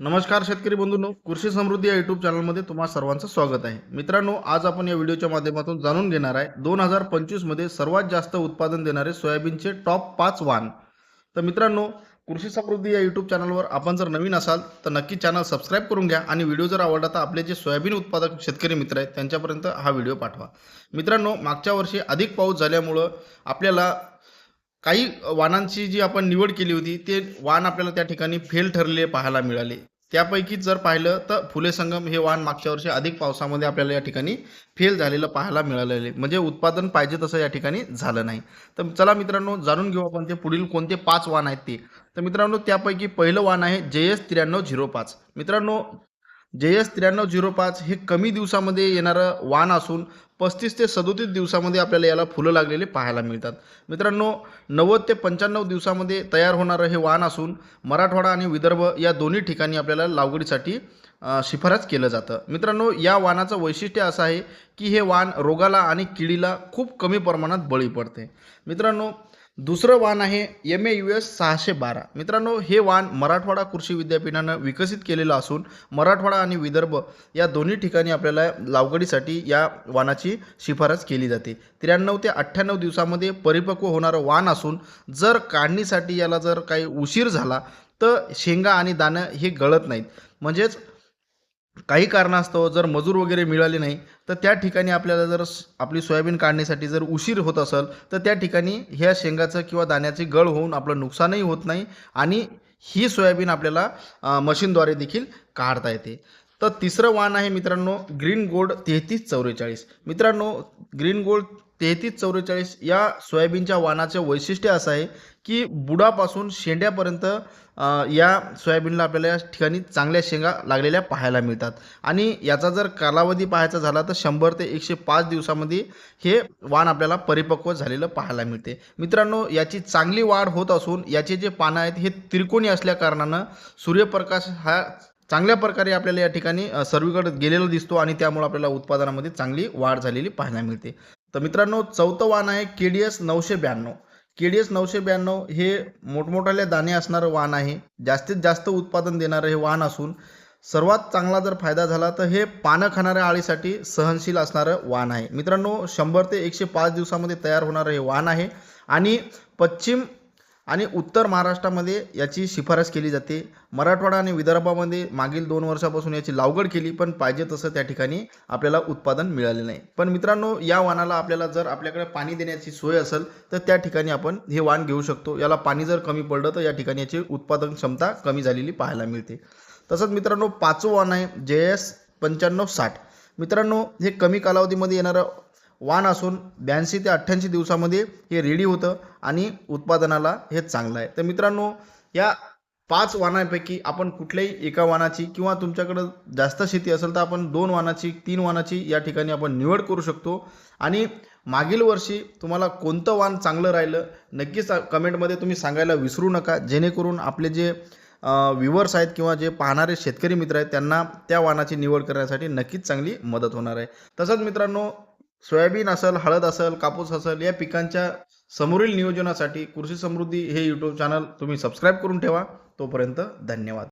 नमस्कार शेतकरी बंधूंनो कृषी समृद्धी या युट्यूब चॅनलमध्ये तुम्हा सर्वांचं स्वागत आहे. मित्रांनो आज आपण या व्हिडिओच्या माध्यमातून जाणून घेणार आहे दोन हजार पंचवीसमध्ये सर्वात जास्त उत्पादन देणारे सोयाबीनचे टॉप पाच वाण. तर मित्रांनो कृषी समृद्धी या यूट्यूब चॅनलवर आपण जर नवीन असाल तर नक्की चॅनल सबस्क्राईब करून घ्या आणि व्हिडिओ जर आवडला तर आपले जे सोयाबीन उत्पादक शेतकरी मित्र आहेत त्यांच्यापर्यंत हा व्हिडिओ पाठवा. मित्रांनो मागच्या वर्षी अधिक पाऊस झाल्यामुळं आपल्याला काही वाहनांची जी आपण निवड केली होती ते वाण आपल्याला त्या ठिकाणी फेल ठरलेले पाहायला मिळाले. त्यापैकी जर पाहिलं तर फुले संगम हे वाण मागच्या वर्षी अधिक पावसामध्ये आपल्याला या ठिकाणी फेल झालेलं पाहायला मिळालेले. म्हणजे उत्पादन पाहिजे तसं या ठिकाणी झालं नाही. तर चला मित्रांनो जाणून घेऊ आपण ते पुढील कोणते पाच वाण आहेत ते. तर मित्रांनो त्यापैकी पहिलं वाण आहे जे एस त्र्याण्णव झिरो पाच. मित्रांनो जे एस त्र्याण्णव झिरो पाच हे कमी दिवसामध्ये येणारं वाण असून पस्तीस ते सदोतीस दिवसामध्ये आपल्याला याला फुलं लागलेले पाहायला मिळतात. मित्रांनो नव्वद ते पंच्याण्णव दिवसामध्ये तयार होणारं हे वाण असून मराठवाडा आणि विदर्भ या दोन्ही ठिकाणी आपल्याला लागवडीसाठी शिफारस केलं जातं. मित्रांनो या वाणाचं वैशिष्ट्य असं आहे की हे वाण रोगाला आणि किडीला खूप कमी प्रमाणात बळी पडते. मित्रांनो दुसरं वाण आहे एम ए यू एस सहाशे बारा. मित्रांनो हे वाण मराठवाडा कृषी विद्यापीठानं विकसित केलेलं असून मराठवाडा आणि विदर्भ या दोन्ही ठिकाणी आपल्याला लावगडीसाठी या वाणाची शिफारस केली जाते. त्र्याण्णव ते अठ्ठ्याण्णव दिवसामध्ये परिपक्व होणारं वाण असून जर काढणीसाठी याला जर काही उशीर झाला तर शेंगा आणि दाणं हे गळत नाहीत. म्हणजेच काही कारणास्तव जर मजूर वगैरे मिळाले नाही तर त्या ठिकाणी आपल्याला जर आपली सोयाबीन काढण्यासाठी जर उशीर होत असेल तर त्या ठिकाणी ह्या शेंगाचं किंवा दाण्याची गळ होऊन आपलं नुकसानही होत नाही आणि ही सोयाबीन आपल्याला मशीनद्वारे देखील काढता येते. तर तिसरं वाण आहे मित्रांनो ग्रीन गोल्ड तेहतीस चौवेचाळीस. मित्रांनो ग्रीन गोल्ड तेहतीस चौवेचाळीस या सोयाबीनच्या वाणाचे वैशिष्ट्य असं आहे की बुडापासून शेंड्यापर्यंत या सोयाबीनला आपल्याला या ठिकाणी चांगल्या शेंगा लागलेल्या पाहायला मिळतात. आणि याचा जर कालावधी पाहायचा झाला तर शंभर ते एकशे पाच दिवसामध्ये हे वाण आपल्याला परिपक्व झालेलं पाहायला मिळते. मित्रांनो याची चांगली वाढ होत असून याचे जे पानं आहेत हे त्रिकोणी असल्याकारणानं सूर्यप्रकाश हा चांगल्या प्रकारे आपल्याला या ठिकाणी सर्वीकडे गेलेला दिसतो आणि त्यामुळे आपल्याला उत्पादनामध्ये चांगली वाढ झालेली पाहायला मिळते. तर मित्रांनो चौथं वाण आहे के डी एस नऊशे ब्याण्णव. के डी एस नऊशे ब्याण्णव हे मोठमोठाले दाणे असणारं वाण आहे. जास्तीत जास्त उत्पादन देणारं हे वाण असून सर्वात चांगला जर फायदा झाला तर हे पानं खाणाऱ्या आळीसाठी सहनशील असणारं वाण आहे. मित्रांनो शंभर ते एकशे पाच दिवसामध्ये तयार होणारं हे वाण आहे. आणि पश्चिम आणि उत्तर महाराष्ट्रामध्ये याची शिफारस केली जाते. मराठवाडा आणि विदर्भामध्ये मागील दोन वर्षापासून याची लागवड केली पण पाहिजे तसं त्या ठिकाणी आपल्याला उत्पादन मिळाले नाही. पण मित्रांनो या वाणाला आपल्याला जर आपल्याकडे पाणी देण्याची सोय असेल तर त्या ठिकाणी आपण हे वाण घेऊ शकतो. याला पाणी जर कमी पडलं तर या ठिकाणी याची उत्पादन क्षमता कमी झालेली पाहायला मिळते. तसंच मित्रांनो पाचवं वाण आहे जे एस पंच्याण्णव साठ. मित्रांनो हे कमी कालावधीमध्ये येणारं वाण असून ब्याऐंशी ते अठ्ठ्याऐंशी दिवसामध्ये हे रेडी होतं आणि उत्पादनाला हे चांगलं आहे. तर मित्रांनो या पाच वाणांपैकी आपण कुठल्याही एका वाणाची किंवा तुमच्याकडं जास्त शेती असेल तर आपण दोन वाणाची तीन वाणाची या ठिकाणी आपण निवड करू शकतो. आणि मागील वर्षी तुम्हाला कोणतं वाण चांगलं राहिलं नक्कीच कमेंटमध्ये तुम्ही सांगायला विसरू नका. जेणेकरून आपले जे व्ह्युअर्स आहेत किंवा जे पाहणारे शेतकरी मित्र आहेत त्यांना त्या वाणाची निवड करण्यासाठी नक्कीच चांगली मदत होणार आहे. तसंच मित्रांनो सोयाबीन असेल हळद असेल कापूस असेल या पिकांच्या समोरील नियोजनासाठी कृषी समृद्धी हे यूट्यूब चॅनल तुम्ही सबस्क्राईब करून ठेवा. तोपर्यंत धन्यवाद.